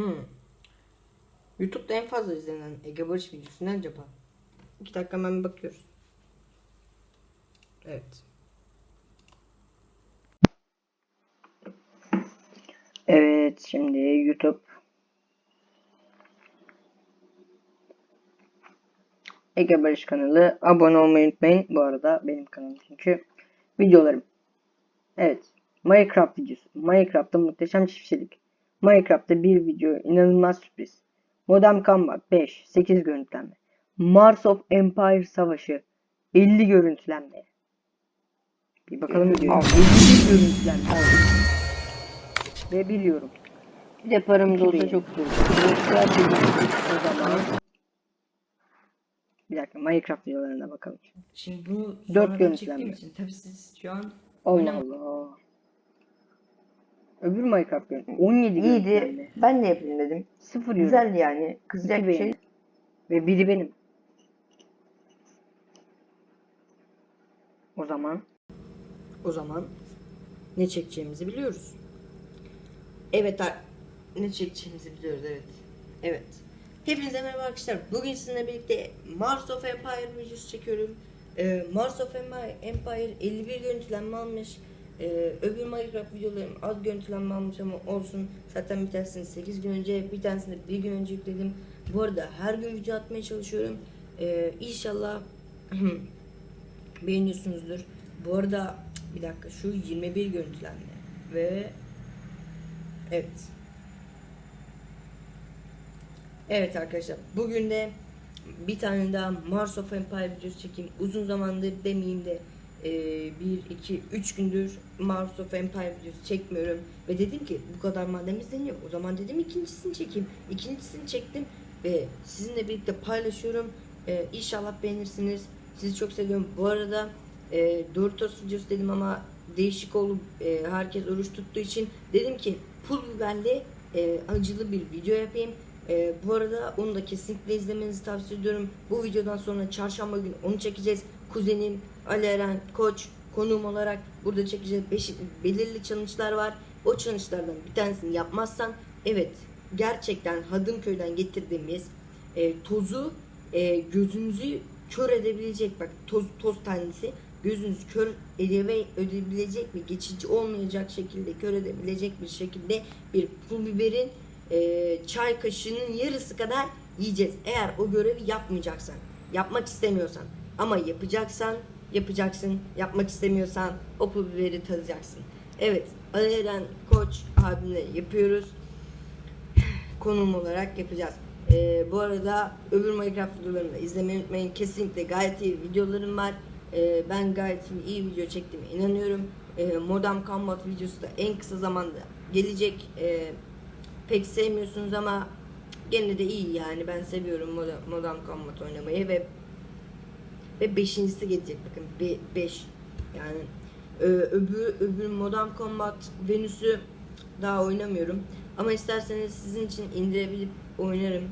Hmm. YouTube'da en fazla izlenen Ege Barış videosu ne acaba? İki dakika hemen bakıyoruz. Evet. Evet şimdi YouTube Ege Barış kanalı abone olmayı unutmayın. Bu arada benim kanalım çünkü videolarım. Evet. Minecraft videosu. Minecraft'ta muhteşem çiftçilik. Minecraft'ta bir video inanılmaz sürpriz. Modern Combat 5 8 görüntülenme. Mars of Empire Savaşı 50 görüntülenme. Bir bakalım videoya. 51 görüntülenme. Ve biliyorum. Bir de paramız olsa çok olur. O zaman bir dakika Minecraft videolarına bakalım. Şimdi bunu Dört sonradan görüntülenme. çektiğim için tabii siz şu an Allah Allah. Öbür Minecraft görüntüsü 17 İyiydi. görüntülenme. Ben de yapayım dedim. Sıfır yorum. Güzeldi yani. Kızacak bir şey. Ve biri benim. O zaman o zaman ne çekeceğimizi biliyoruz. Evet ne çekeceğimizi biliyoruz evet. Evet. Hepinize merhaba arkadaşlar. Bugün sizinle birlikte Mars of Empire videosu çekiyorum. Ee, Mars of Empire 51 görüntülenme almış. Ee, öbür Minecraft videolarım az görüntülenme almış ama olsun. Zaten bir tanesini 8 gün önce, bir tanesini bir gün önce yükledim. Bu arada her gün video atmaya çalışıyorum. Ee, inşallah beğeniyorsunuzdur. Bu arada bir dakika şu 21 görüntülenme ve evet. Evet arkadaşlar bugün de bir tane daha Mars of Empire videosu çekeyim. Uzun zamandır demeyeyim de e, bir, iki, üç gündür Mars of Empire videosu çekmiyorum. Ve dedim ki bu kadar madem izleniyor o zaman dedim ikincisini çekeyim. İkincisini çektim ve sizinle birlikte paylaşıyorum. E, inşallah beğenirsiniz. Sizi çok seviyorum. Bu arada e, Doritos videosu dedim ama değişik olup e, herkes oruç tuttuğu için dedim ki pul biberli e, acılı bir video yapayım. E, bu arada onu da kesinlikle izlemenizi tavsiye ediyorum. Bu videodan sonra çarşamba günü onu çekeceğiz. Kuzenim Ali Eren Koç konuğum olarak burada çekeceğiz. Beş, belirli challenge'lar var. O challenge'lardan bir tanesini yapmazsan evet gerçekten Hadımköy'den getirdiğimiz e, tozu e, gözünüzü kör edebilecek bak toz toz tanesi gözünüzü kör edebe, edebilecek ve geçici olmayacak şekilde kör edebilecek bir şekilde bir pul biberin e, çay kaşığının yarısı kadar yiyeceğiz. Eğer o görevi yapmayacaksan, yapmak istemiyorsan ama yapacaksan yapacaksın, yapmak istemiyorsan o pul biberi tadacaksın. Evet, Ali Eren Koç abimle yapıyoruz konum olarak yapacağız. Ee, bu arada öbür Minecraft videolarını da izlemeyi unutmayın. Kesinlikle gayet iyi videolarım var. Ee, ben gayet iyi, video çektiğime inanıyorum. Ee, Modern Combat videosu da en kısa zamanda gelecek. Ee, pek sevmiyorsunuz ama gene de iyi yani. Ben seviyorum Modern, Modern Combat oynamayı ve ve beşincisi gelecek bakın. Be, beş. Yani e, öbür, öbür Modern Combat Venüs'ü daha oynamıyorum. Ama isterseniz sizin için indirebilip oynarım.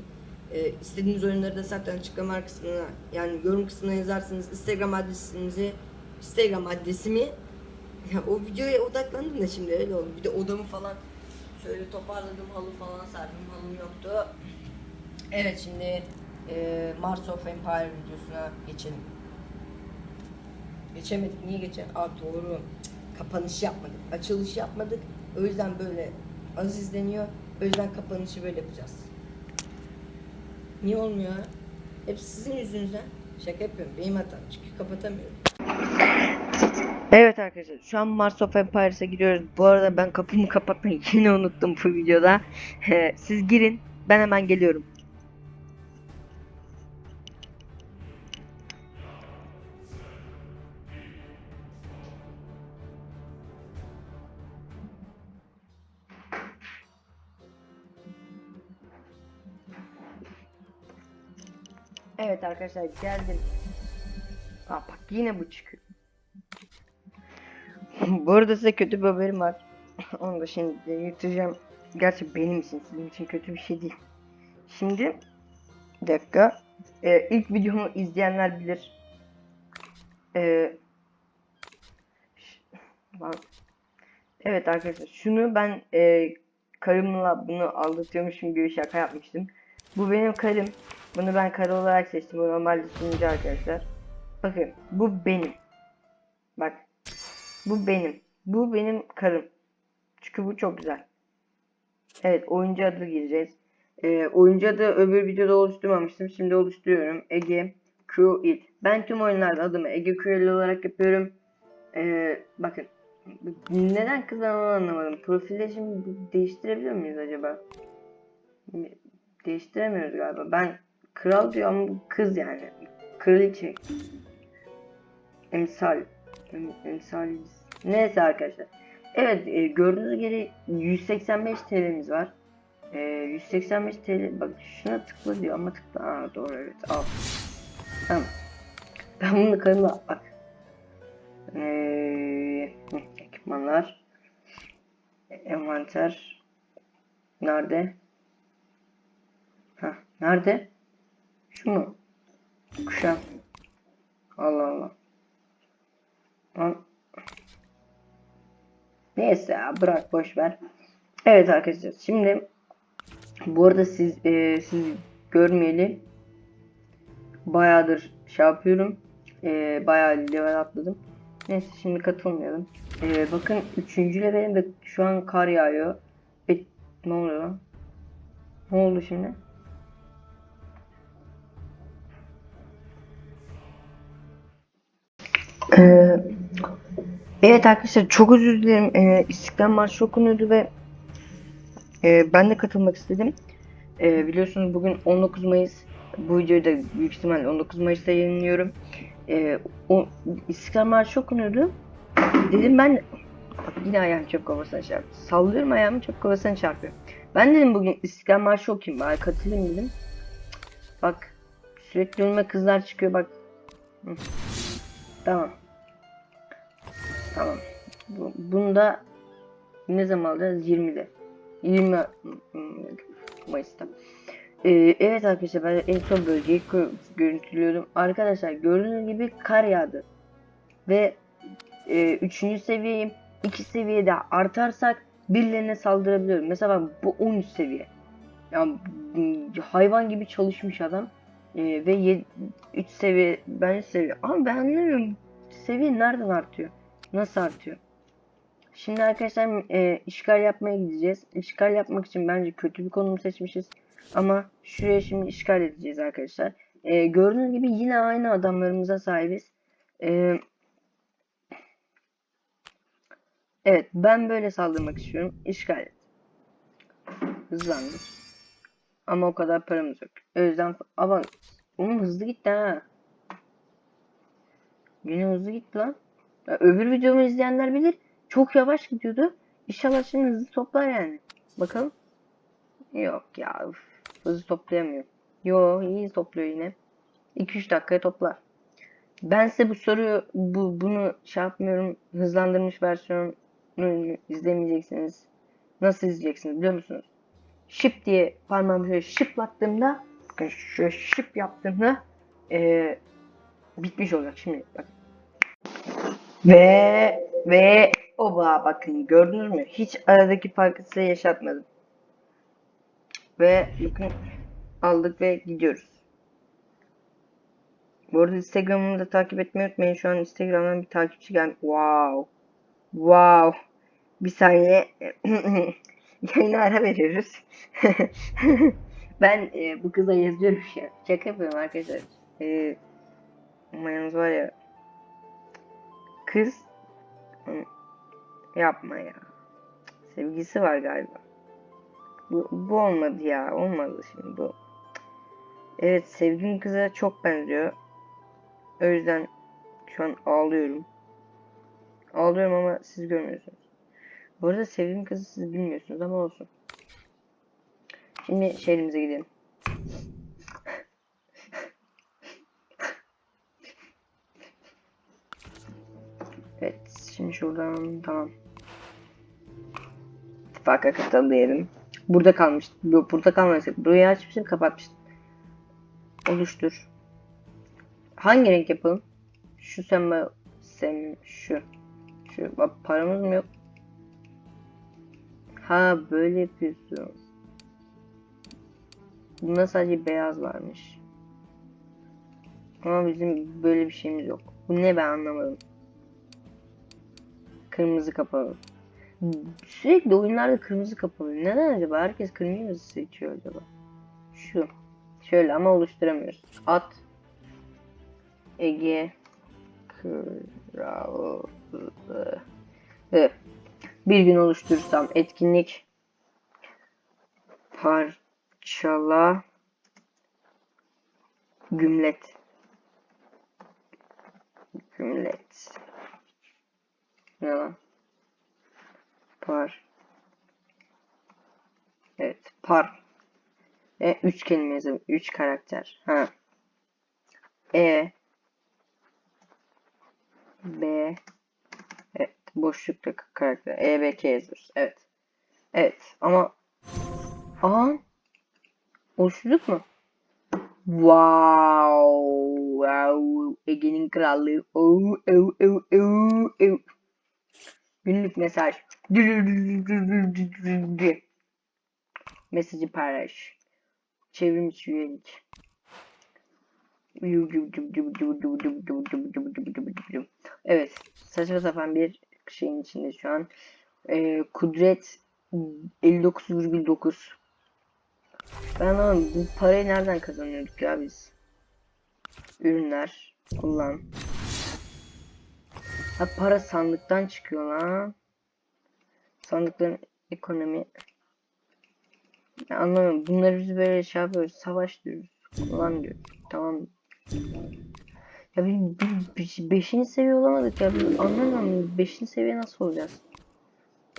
E, istediğiniz oyunları da zaten açıklama kısmına yani yorum kısmına yazarsınız. Instagram adresinizi Instagram adresimi ya o videoya odaklandım da şimdi öyle oldu. Bir de odamı falan şöyle toparladım halı falan serdim halım yoktu. Evet şimdi e, Mars of Empire videosuna geçelim. Geçemedik. Niye geçe? Aa doğru. Kapanış yapmadık. Açılış yapmadık. O yüzden böyle az izleniyor. O yüzden kapanışı böyle yapacağız. Niye olmuyor? Hep sizin yüzünüzden. Şaka yapıyorum. Benim hatam. Çünkü kapatamıyorum. Evet arkadaşlar şu an Mars of Empires'a giriyoruz. Bu arada ben kapımı kapatmayı yine unuttum bu videoda. Siz girin ben hemen geliyorum. Evet arkadaşlar geldim. Aa bak yine bu çıkıyor. Bu arada size kötü bir haberim var. Onu da şimdi yutacağım. Gerçi benim için sizin için kötü bir şey değil. Şimdi bir dakika. Ee, ilk videomu izleyenler bilir. Ee. Evet arkadaşlar şunu ben e, karımla bunu aldatıyormuşum gibi şaka yapmıştım. Bu benim karım. Bunu ben karı olarak seçtim. Bu normalde sunucu arkadaşlar. Bakın bu benim. Bak. Bu benim. Bu benim karım. Çünkü bu çok güzel. Evet oyuncu adı gireceğiz. Ee, oyuncu adı öbür videoda oluşturmamıştım. Şimdi oluşturuyorum. Ege Q. Ben tüm oyunlarda adımı Ege Q olarak yapıyorum. Ee, bakın. Neden kız ben onu anlamadım. Profilde şimdi değiştirebiliyor muyuz acaba? Değiştiremiyoruz galiba. Ben kral diyor ama bu kız yani. Kraliçe. Emsal. Em, emsal. Neyse arkadaşlar. Evet e, gördüğünüz gibi 185 TL'miz var. E, 185 TL bak şuna tıkla diyor ama tıkla. Aa, doğru evet al. Tamam. Ben bunu karımla bak. Ee, ekipmanlar. Envanter. Nerede? Ha, nerede? Şu mu? Kuşak. Allah Allah. Lan. Neyse ya bırak boş ver. Evet arkadaşlar şimdi bu arada siz e, siz görmeyeli bayağıdır şey yapıyorum. E, bayağı level atladım. Neyse şimdi katılmayalım. E, bakın 3. levelim de şu an kar yağıyor. E, ne oluyor lan? Ne oldu şimdi? Ee, evet arkadaşlar çok özür dilerim. Ee, İstiklal Marşı okunuyordu ve e, ben de katılmak istedim. Ee, biliyorsunuz bugün 19 Mayıs. Bu videoyu da büyük ihtimalle 19 Mayıs'ta yayınlıyorum. Ee, o İstiklal Marşı okunuyordu. Dedim ben Bak yine ayağım çöp kovasına çarptı. Sallıyorum ayağımı çöp kovasına çarpıyor. Ben dedim bugün İstiklal Marşı okuyayım bari katılayım dedim. Bak sürekli önüme kızlar çıkıyor bak. Tamam. Tamam. Bu, bunu ne zaman alacağız? 20'de. 20 Mayıs'ta. Ee, evet arkadaşlar ben en son bölgeyi gö- görüntülüyordum. Arkadaşlar gördüğünüz gibi kar yağdı. Ve 3. seviyeyim. 2 seviyede artarsak birilerine saldırabiliyorum. Mesela bak bu 13 seviye. Yani m, hayvan gibi çalışmış adam. Ee, ve 3 seviye ben 3 seviye. Ama ben anlamıyorum. Seviye nereden artıyor? Nasıl artıyor? Şimdi arkadaşlar e, işgal yapmaya gideceğiz. İşgal yapmak için bence kötü bir konum seçmişiz. Ama şuraya şimdi işgal edeceğiz arkadaşlar. E, gördüğünüz gibi yine aynı adamlarımıza sahibiz. E, evet ben böyle saldırmak istiyorum. İşgal et. Hızlandır. Ama o kadar paramız yok. O yüzden ama onun hızlı gitti ha. Yine hızlı gitti lan. Öbür videomu izleyenler bilir. Çok yavaş gidiyordu. İnşallah şimdi hızlı toplar yani. Bakalım. Yok ya. Hızlı toplayamıyor. Yo iyi topluyor yine. 2-3 dakikaya toplar. Ben size bu soruyu bu bunu şey yapmıyorum. Hızlandırmış versiyonunu izlemeyeceksiniz. Nasıl izleyeceksiniz biliyor musunuz? Şıp diye parmağımı şöyle şıplattığımda şöyle şıp yaptığımda eee, bitmiş olacak şimdi bakın. Ve ve oba bakın gördünüz mü? Hiç aradaki farkı size yaşatmadım. Ve bakın aldık ve gidiyoruz. Bu arada Instagram'ımı da takip etmeyi unutmayın. Şu an Instagram'dan bir takipçi gelmiş. Wow. Wow. Bir saniye. Yayına ara veriyoruz. ben e, bu kıza yazıyorum an. Şaka yapıyorum arkadaşlar. E, ama yalnız var ya. Kız Hı, yapma ya. Sevgisi var galiba. Bu, bu olmadı ya. Olmadı şimdi bu. Evet sevdiğim kıza çok benziyor. O yüzden şu an ağlıyorum. Ağlıyorum ama siz görmüyorsunuz. Bu arada sevdiğim kızı siz bilmiyorsunuz ama olsun. Şimdi şehrimize gidelim. Şimdi şuradan tamam. İttifaka katıl diyelim. Burada kalmış. Burada kalmamıştık. Burayı açmıştım kapatmıştım. Oluştur. Hangi renk yapalım? Şu sembol sem şu. Şu bak paramız mı yok? Ha böyle yapıyorsun. Bunda sadece beyaz varmış. Ama bizim böyle bir şeyimiz yok. Bu ne ben anlamadım. Kırmızı kapalı. Sürekli oyunlarda kırmızı kapalı. Neden acaba? Herkes kırmızı mı seçiyor acaba? Şu. Şöyle ama oluşturamıyoruz. At. Ege. Kralı. Bir gün oluşturursam etkinlik. Parçala. Gümlet. Gümlet. Lan? Par. Evet, par. E, üç kelime yazalım. Üç karakter. Ha. E. B. Evet, boşlukta karakter. E, B, K yazıyoruz. Evet. Evet, ama Aha. Oluşturduk mu? Wow. Wow. Ege'nin krallığı. Oh, oh, oh, oh, oh. Günlük mesaj. Mesajı paylaş. Çevrim içi üyelik. Evet. Saçma sapan bir şeyin içinde şu an. Ee, kudret 59,9 Ben anlamadım. Bu parayı nereden kazanıyorduk ya biz? Ürünler. Kullan. Ha para sandıktan çıkıyor lan. Sandıkların ekonomi. Ya anlamıyorum. Bunları biz böyle şey yapıyoruz. Savaş diyoruz. Kullan diyoruz. Tamam. Ya bir, bir, bir, beşinci seviye olamadık ya. Anlamıyorum. Beşinci seviye nasıl olacağız?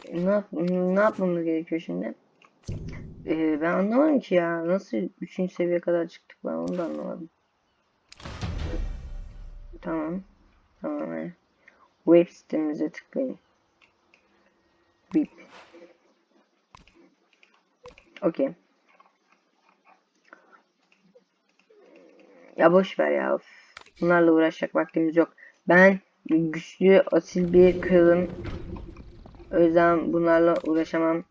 E, Ne, yap ne yapmamız gerekiyor şimdi? Ee, ben anlamadım ki ya. Nasıl üçüncü seviyeye kadar çıktık ben onu da anlamadım. Tamam. Tamam. evet. Web sitemize tıklayın. Bip. Okey. Ya boş ver ya. Of. Bunlarla uğraşacak vaktimiz yok. Ben güçlü, asil bir kralım. O yüzden bunlarla uğraşamam.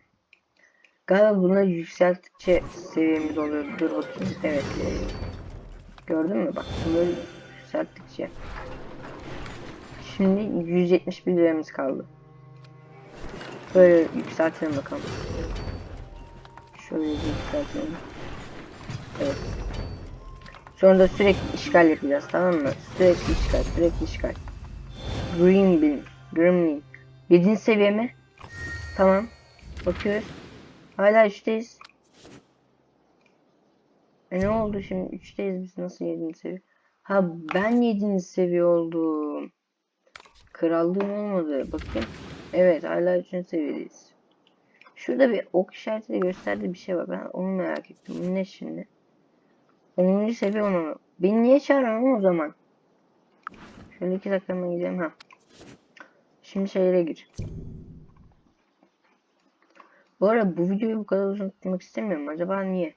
Galiba bunları yükselttikçe seviyemiz oluyor. Dur bakayım. Evet. Gördün mü? Bak bunları yükselttikçe. Şimdi 171 liramız kaldı. Böyle yükseltelim bakalım. Şöyle yükseltelim. Evet. Sonra da sürekli işgal yapacağız tamam mı? Sürekli işgal, sürekli işgal. Green Bean, Bean. 7. seviye mi? Tamam. Bakıyoruz. Hala 3'teyiz. E ne oldu şimdi? 3'teyiz biz nasıl 7. seviye? Ha ben 7. seviye oldum. Krallığım olmadı. Bakayım. Evet hala 3. seviyedeyiz. Şurada bir ok işareti de gösterdiği bir şey var. Ben onu merak ettim. Bu ne şimdi? 10. seviye olmamı. Beni niye çağırıyorsun o zaman? Şöyle 2 dakika hemen gidelim. Ha. Şimdi şeylere gir. Bu arada bu videoyu bu kadar uzun tutmak istemiyorum. Acaba niye?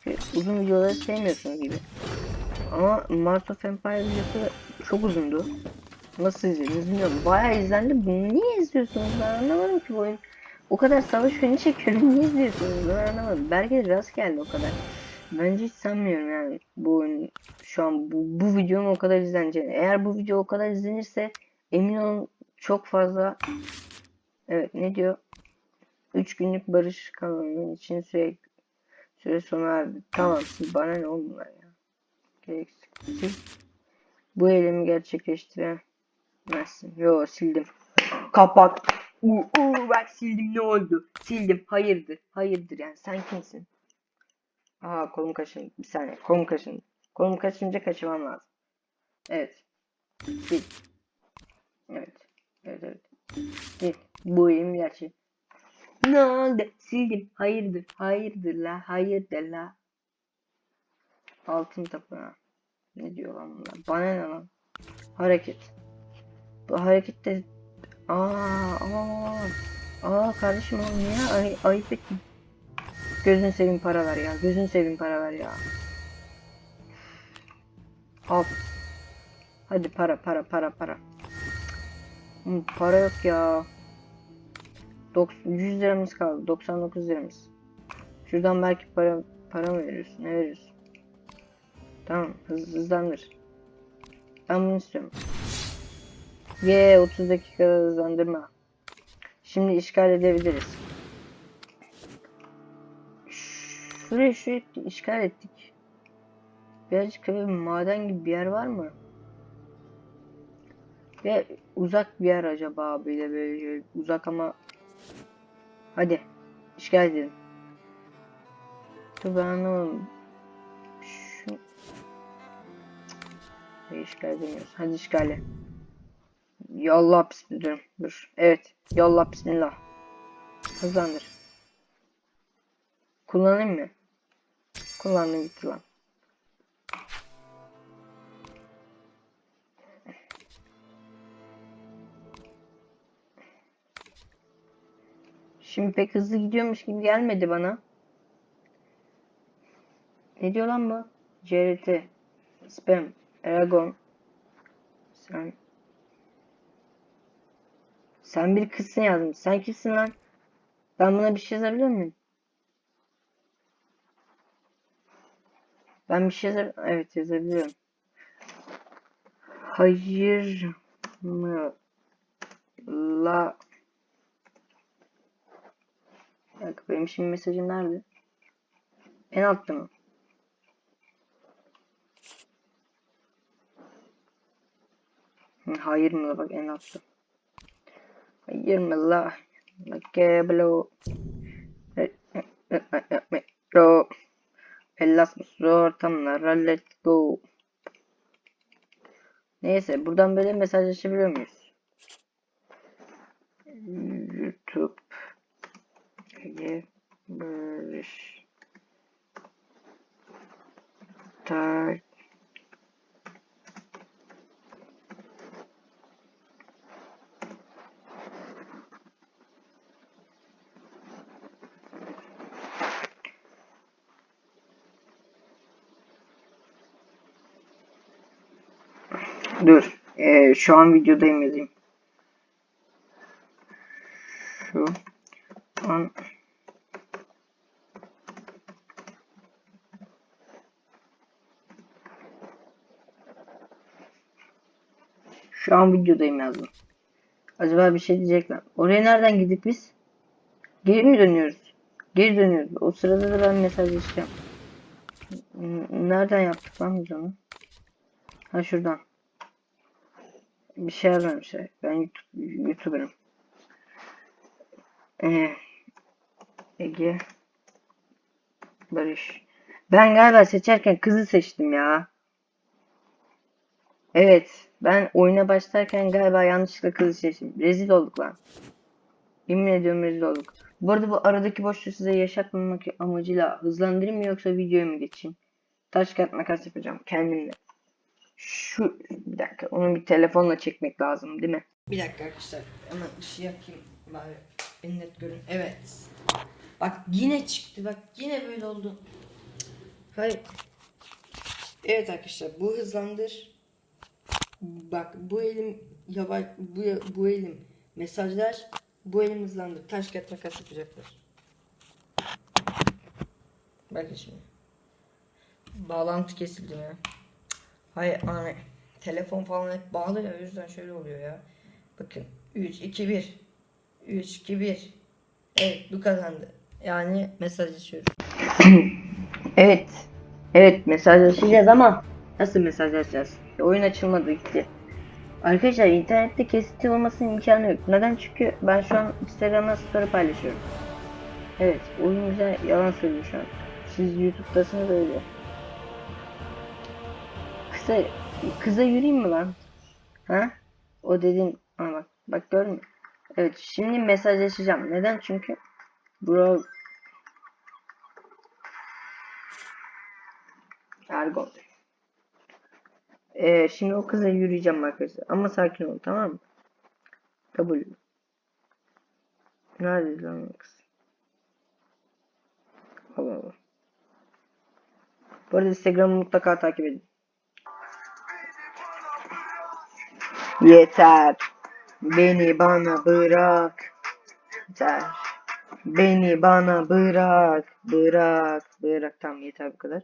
Çünkü uzun videoları sevmiyorsunuz gibi. Ama Mars of Empire videosu çok uzundu. Nasıl izlediniz bilmiyorum. Bayağı izlendi. Bunu niye izliyorsunuz? Ben anlamadım ki bu oyun. O kadar savaş oyunu çekiyorum. Niye izliyorsunuz? Ben anlamadım. Belki rast geldi o kadar. Bence hiç sanmıyorum yani bu oyun şu an bu, bu videonun o kadar izleneceğini. Eğer bu video o kadar izlenirse emin olun çok fazla Evet ne diyor? 3 günlük barış kanunu için süre süre sona erdi. Tamam siz bana ne oldular ya? Gereksiz. Bu eylemi gerçekleştiremezsin. Yo sildim. Kapak. Uu, uu, bak sildim ne oldu? Sildim. Hayırdır. Hayırdır yani sen kimsin? Aa kolum kaşın. Bir saniye. Kolum kaşın. Kolum kaşınca kaçırmam lazım. Evet. Sil. Evet. Evet evet. Sil. Bu elim gerçek. Ne oldu? Sildim. Hayırdır. Hayırdır la. Hayırdır la. Altın tapınağı. Ne diyor lan bunlar? Bana ne lan? Hareket. Bu hareket de... Aa, aa, aa kardeşim oğlum niye ay ayıp ettin? Gözünü seveyim para ver ya. Gözünü seveyim para ver ya. Al. Hadi para para para para. Hı, para yok ya. Dok- 100 liramız kaldı. 99 liramız. Şuradan belki para para mı veriyorsun? Ne veriyorsun? Tamam, hız, hızlandır. Ben bunu istiyorum. Ye 30 dakikada hızlandırma. Şimdi işgal edebiliriz. Şurayı şurayı işgal ettik. Birazcık bir maden gibi bir yer var mı? Ve uzak bir yer acaba böyle böyle uzak ama hadi işgal edelim. Dur ben anlamadım. Şu... Cık, işgal edemiyoruz. Hadi işgale. Yallah bismillah. Dur. Evet. Yallah bismillah. Hızlandır. Kullanayım mı? Kullandım gitti lan. Şimdi pek hızlı gidiyormuş gibi gelmedi bana. Ne diyor lan bu? CRT. Spam. Eragon. Sen. Sen bir kızsın yazmış. Sen kimsin lan? Ben buna bir şey yazabilir miyim? Ben bir şey yazabilir Evet yazabiliyorum. Hayır mı la dakika benim şimdi mesajım nerede? En altta mı? Hayır mı bak en altta. Mı la? Makeblo. Ro. Ellas zor tamlar let's go. Neyse buradan böyle mesajlaşabiliyor muyuz? YouTube Barış Tak Dur. Ee, şu an videodayım yazayım. Şu an Şu an videodayım yazdım. Acaba bir şey diyecekler. Oraya nereden gidip biz? Geri mi dönüyoruz? Geri dönüyoruz. O sırada da ben mesajlaşacağım. N- Nereden yaptık lan biz onu? Ha şuradan. Bir şey yazmamışlar. Ben YouTube, YouTuber'ım. Ee, Ege Barış. Ben galiba seçerken kızı seçtim ya. Evet. Ben oyuna başlarken galiba yanlışlıkla kızı seçtim. Rezil olduk lan. Yemin ediyorum rezil olduk. Bu arada bu aradaki boşluğu size yaşatmamak amacıyla hızlandırayım mı yoksa videoya mı geçeyim? Taş kağıt makas yapacağım kendimle. Şu bir dakika onu bir telefonla çekmek lazım değil mi? Bir dakika arkadaşlar. Hemen ışığı yakayım. Bari beni net görün. Evet. Bak yine çıktı. Bak yine böyle oldu. Hayır. Evet arkadaşlar bu hızlandır. Bak bu elim yavaş bu, bu elim mesajlar bu elim hızlandır. Taş kağıt makas yapacaklar. Bakın şimdi. Bağlantı kesildi mi? Hayır hani telefon falan hep bağlı ya o yüzden şöyle oluyor ya. Bakın 3 2 1 3 2 1 Evet bu kazandı. Yani mesajlaşıyoruz. Evet. Evet mesajlaşacağız ama nasıl mesajlaşacağız? Oyun açılmadı gitti. Arkadaşlar internette kesinti olmasının imkanı yok. Neden? Çünkü ben şu an Instagram'da story paylaşıyorum. Evet oyun güzel yalan söylüyor şu an. Siz YouTube'dasınız öyle. Kısa, kıza yürüyeyim mi lan? Ha? O dediğin, Aa bak, bak gördün mü? Evet şimdi mesajlaşacağım. Neden? Çünkü bro Ergon. Ee, şimdi o kıza yürüyeceğim arkadaşlar. Ama sakin ol tamam mı? W. Nerede lan kız? Allah Allah. Bu arada Instagram'ı mutlaka takip edin. Yeter. Beni bana bırak. Yeter. Beni bana bırak. Bırak. Bırak. Tamam yeter bu kadar.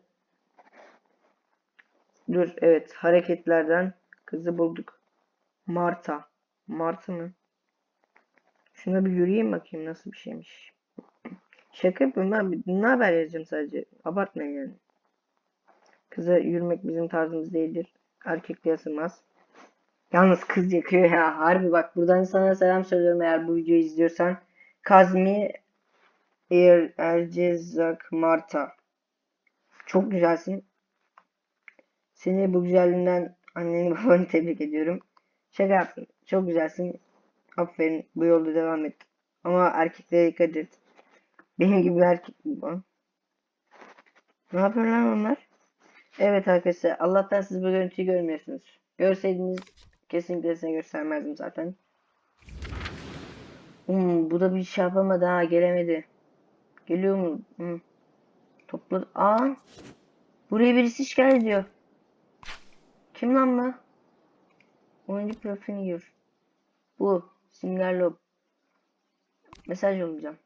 Dur evet hareketlerden kızı bulduk. Marta. Marta mı? Şuna bir yürüyeyim bakayım nasıl bir şeymiş. Şaka yapıyorum ben. Ne haber yazacağım sadece. Abartmayın yani. Kıza yürümek bizim tarzımız değildir. Erkekliğe sığmaz. Yalnız kız yakıyor ya. Harbi bak buradan sana selam söylüyorum eğer bu videoyu izliyorsan. Kazmi Er Ercezak Marta. Çok güzelsin. Seni bu güzelliğinden anneni babanı tebrik ediyorum. Şaka yaptım. Çok güzelsin. Aferin. Bu yolda devam et. Ama erkeklere dikkat et. Benim gibi erkek bu. Ne yapıyor lan onlar? Evet arkadaşlar. Allah'tan siz bu görüntüyü görmüyorsunuz. Görseydiniz kesinlikle size göstermezdim zaten. Hmm, bu da bir şey yapamadı ha. Gelemedi. Geliyor mu? Hmm. Topladı. Aa. Buraya birisi işgal ediyor. Kim lan bu? Oyuncu profilini gir. Bu. Simger Lob. Mesaj yollayacağım.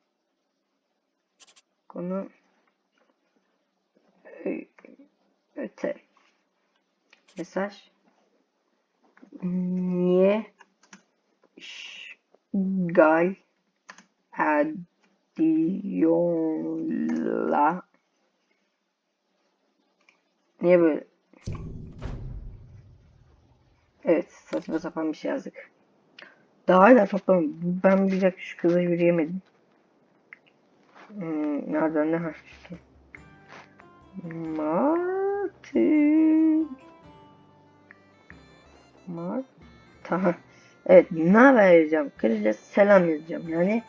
Konu öte. Mesaj. Niye işgal ediyorlar? Niye böyle? Evet, saçma sapan bir şey yazdık. Daha hala toplamadım. Ben bir dakika şu kıza yürüyemedim. Hmm, nereden ne ha işte. Martin. Marta. Evet, ne haber yazacağım? Kırıca selam yazacağım. Yani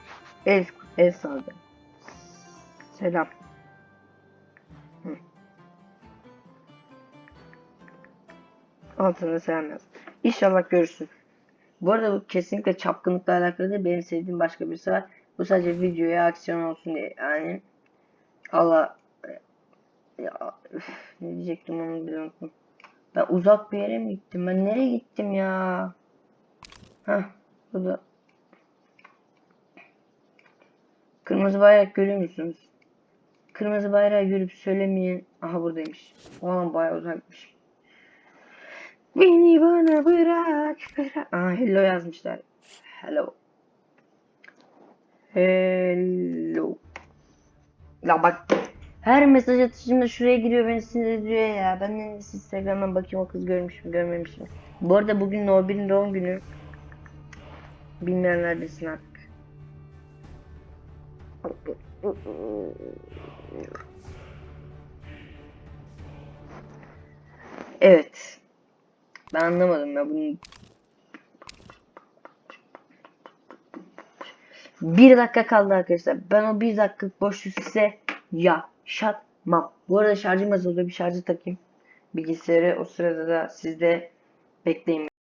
el, el sallayacağım. Selam. Hı. Altına selam yaz. İnşallah görürsün. Bu arada bu kesinlikle çapkınlıkla alakalı değil. Benim sevdiğim başka birisi var. Bu sadece videoya aksiyon olsun diye. Yani Allah ya üf, ne diyecektim onu bile unuttum. Ben uzak bir yere mi gittim? Ben nereye gittim ya? Hah burada. Kırmızı bayrak görüyor musunuz? Kırmızı bayrağı görüp söylemeyen. Aha buradaymış. Ulan bayağı uzakmış. Beni bana bırak bırak. Aa hello yazmışlar. Hello. Hello. Ya bak her mesaj atışımda şuraya giriyor beni sinir ediyor ya. Ben de Instagram'dan bakayım o kız görmüş mü görmemiş mi. Bu arada bugün Norbil'in doğum günü. Bilmeyenler bilsin artık. Evet. Ben anlamadım ya bunu. Bir dakika kaldı arkadaşlar. Ben o bir dakikalık boşluğu size yaşatmam. Bu arada şarjım azalıyor. Bir şarjı takayım. Bilgisayarı o sırada da siz de bekleyin.